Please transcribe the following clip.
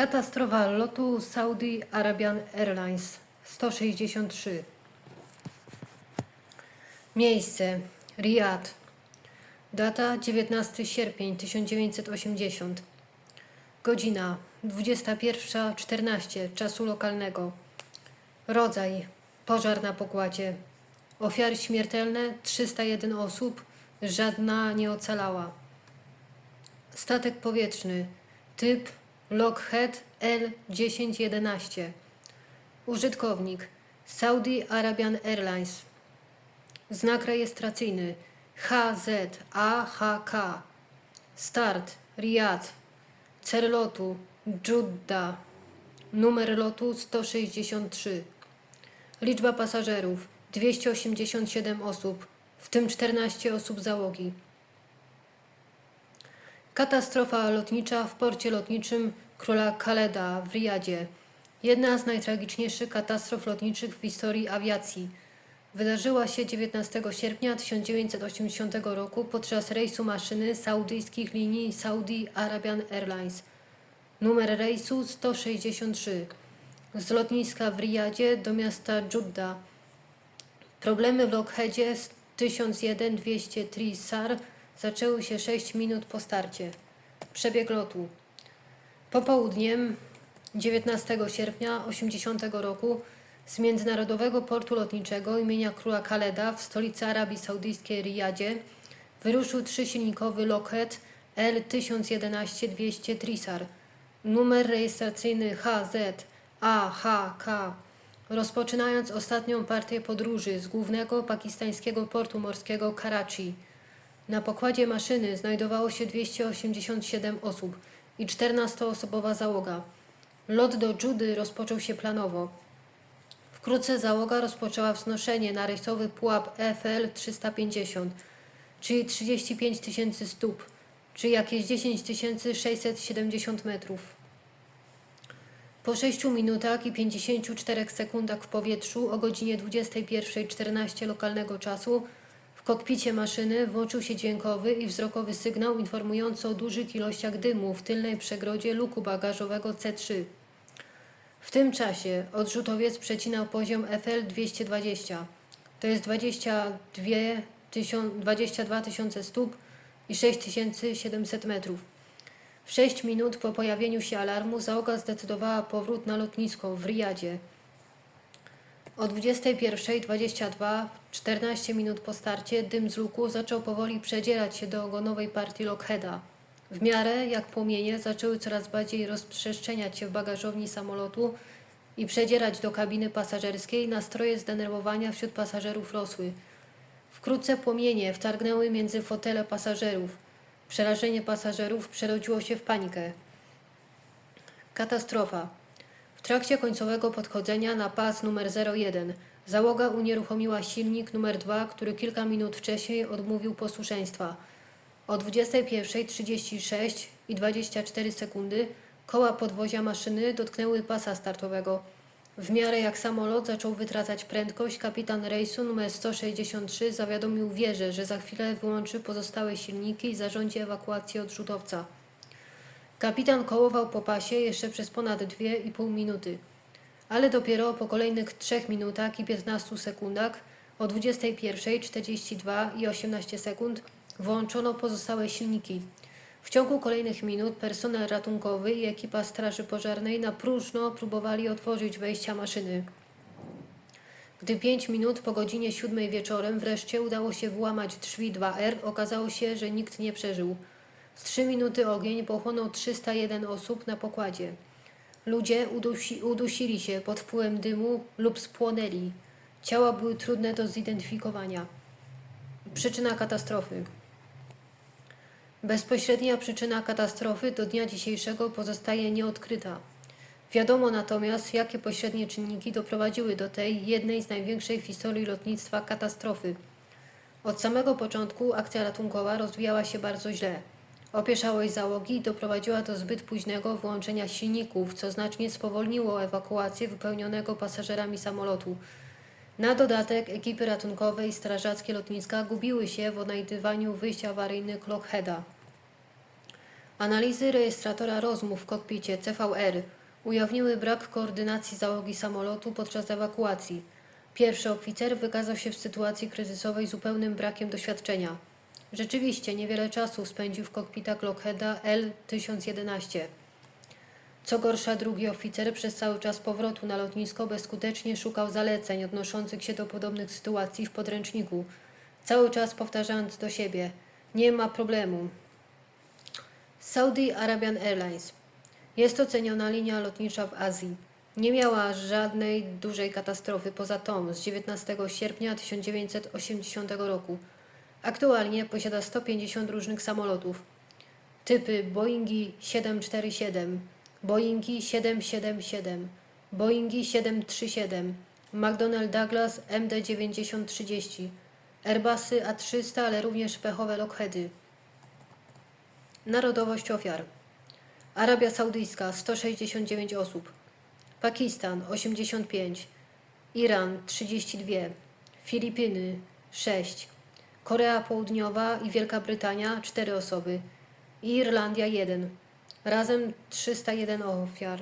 Katastrofa lotu Saudi Arabian Airlines 163. Miejsce Riyadh. Data 19 sierpień 1980. Godzina 21.14 czasu lokalnego. Rodzaj pożar na pokładzie. Ofiary śmiertelne 301 osób, żadna nie ocalała. Statek powietrzny typ Lockheed L1011. Użytkownik Saudi Arabian Airlines. Znak rejestracyjny HZAHK. Start Riyadh. Cel lotu Jeddah. Numer lotu 163. Liczba pasażerów 287 osób, w tym 14 osób załogi. Katastrofa lotnicza w porcie lotniczym Króla Khaleda w Riyadzie. Jedna z najtragiczniejszych katastrof lotniczych w historii awiacji. Wydarzyła się 19 sierpnia 1980 roku podczas rejsu maszyny saudyjskich linii Saudi Arabian Airlines. Numer rejsu 163. Z lotniska w Riyadzie do miasta Jeddah. Problemy w Lockheedzie z 1001-203 SAR zaczęły się 6 minut po starcie. Przebieg lotu. Popołudniem 19 sierpnia 80 roku z Międzynarodowego Portu Lotniczego imienia Króla Khaleda w stolicy Arabii Saudyjskiej Riyadzie wyruszył trzysilnikowy Lockheed L1011-200 Trisar. Numer rejestracyjny HZ-AHK. Rozpoczynając ostatnią partię podróży z głównego pakistańskiego portu morskiego Karachi. Na pokładzie maszyny znajdowało się 287 osób i 14-osobowa załoga. Lot do Judy rozpoczął się planowo. Wkrótce załoga rozpoczęła wznoszenie na rejsowy pułap FL 350, czyli 35 tysięcy stóp, czyli jakieś 10 670 metrów. Po 6 minutach i 54 sekundach w powietrzu o godzinie 21.14 lokalnego czasu w kokpicie maszyny włączył się dźwiękowy i wzrokowy sygnał informujący o dużych ilościach dymu w tylnej przegrodzie luku bagażowego C3. W tym czasie odrzutowiec przecinał poziom FL 220, to jest 22 tysiąc- 22 tysiące stóp i 6700 metrów. W 6 minut po pojawieniu się alarmu załoga zdecydowała powrót na lotnisko w Riyadzie. O 21.22, 14 minut po starcie, dym z luku zaczął powoli przedzierać się do ogonowej partii Lockheeda. W miarę jak płomienie zaczęły coraz bardziej rozprzestrzeniać się w bagażowni samolotu i przedzierać do kabiny pasażerskiej, nastroje zdenerwowania wśród pasażerów rosły. Wkrótce płomienie wtargnęły między fotele pasażerów. Przerażenie pasażerów przerodziło się w panikę. Katastrofa. W trakcie końcowego podchodzenia na pas numer 01 załoga unieruchomiła silnik numer 2, który kilka minut wcześniej odmówił posłuszeństwa. O 21.36 i 24 sekundy koła podwozia maszyny dotknęły pasa startowego. W miarę jak samolot zaczął wytracać prędkość, kapitan rejsu numer 163 zawiadomił wieżę, że za chwilę wyłączy pozostałe silniki i zarządzi ewakuację odrzutowca. Kapitan kołował po pasie jeszcze przez ponad 2,5 minuty, ale dopiero po kolejnych 3 minutach i 15 sekundach o 21.42 i 18 sekund włączono pozostałe silniki. W ciągu kolejnych minut personel ratunkowy i ekipa straży pożarnej na próżno próbowali otworzyć wejścia maszyny. Gdy 5 minut po godzinie 7 wieczorem wreszcie udało się włamać drzwi 2R, okazało się, że nikt nie przeżył. W 3 minuty ogień pochłonął 301 osób na pokładzie. Ludzie udusi, udusili się pod wpływem dymu lub spłonęli. Ciała były trudne do zidentyfikowania. Przyczyna katastrofy. Bezpośrednia przyczyna katastrofy do dnia dzisiejszego pozostaje nieodkryta. Wiadomo natomiast, jakie pośrednie czynniki doprowadziły do tej jednej z największej w historii lotnictwa katastrofy. Od samego początku akcja ratunkowa rozwijała się bardzo źle. Opieszałość załogi doprowadziła do zbyt późnego włączenia silników, co znacznie spowolniło ewakuację wypełnionego pasażerami samolotu. Na dodatek ekipy ratunkowe i strażackie lotniska gubiły się w odnajdywaniu wyjść awaryjnych Lockheeda. Analizy rejestratora rozmów w kokpicie CVR ujawniły brak koordynacji załogi samolotu podczas ewakuacji. Pierwszy oficer wykazał się w sytuacji kryzysowej zupełnym brakiem doświadczenia. Rzeczywiście niewiele czasu spędził w kokpitach Lockheeda L-1011. Co gorsza, drugi oficer przez cały czas powrotu na lotnisko bezskutecznie szukał zaleceń odnoszących się do podobnych sytuacji w podręczniku, cały czas powtarzając do siebie: Nie ma problemu. Saudi Arabian Airlines jest to ceniona linia lotnicza w Azji. Nie miała żadnej dużej katastrofy poza tą z 19 sierpnia 1980 roku. Aktualnie posiada 150 różnych samolotów. Typy Boeingi 747, Boeingi 777, Boeingi 737, McDonnell Douglas MD-9030, Airbusy A300, ale również pechowe Lockheedy. Narodowość ofiar. Arabia Saudyjska 169 osób, Pakistan 85, Iran 32, Filipiny 6, Korea Południowa i Wielka Brytania 4 osoby i Irlandia 1. Razem 301 ofiar.